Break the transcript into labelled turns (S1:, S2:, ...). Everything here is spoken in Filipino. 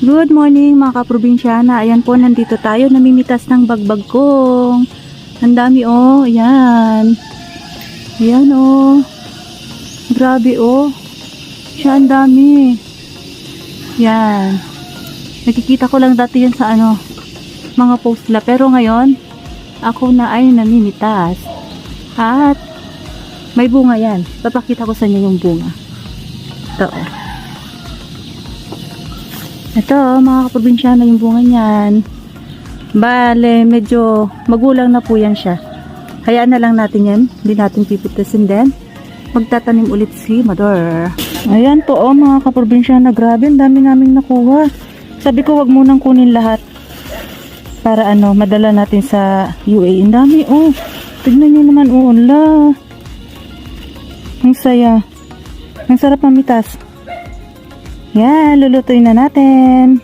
S1: Good morning mga kaprobinsyana. Ayan po, nandito tayo. Namimitas ng bagbag kong. Ang dami oh. Ayan. Ayan oh. Grabe oh. Siya ang dami. Yan. Nakikita ko lang dati yan sa ano, mga post la. Pero ngayon, ako na ay namimitas. At may bunga yan. Papakita ko sa inyo yung bunga. Ito oh. Ito, oh, mga kaprobinsyana yung bunga niyan. Bale, medyo magulang na po yan siya. Hayaan na lang natin yan. Hindi natin pipitasin din. Magtatanim ulit si Mador. Ayan po, oh, mga kaprobinsyana. Grabe, ang dami naming nakuha. Sabi ko, wag munang kunin lahat. Para ano, madala natin sa UA. Ang dami, oh. Tignan nyo naman, oh. Ang saya. Ang sarap mamitas. Yan, lulutuin na natin.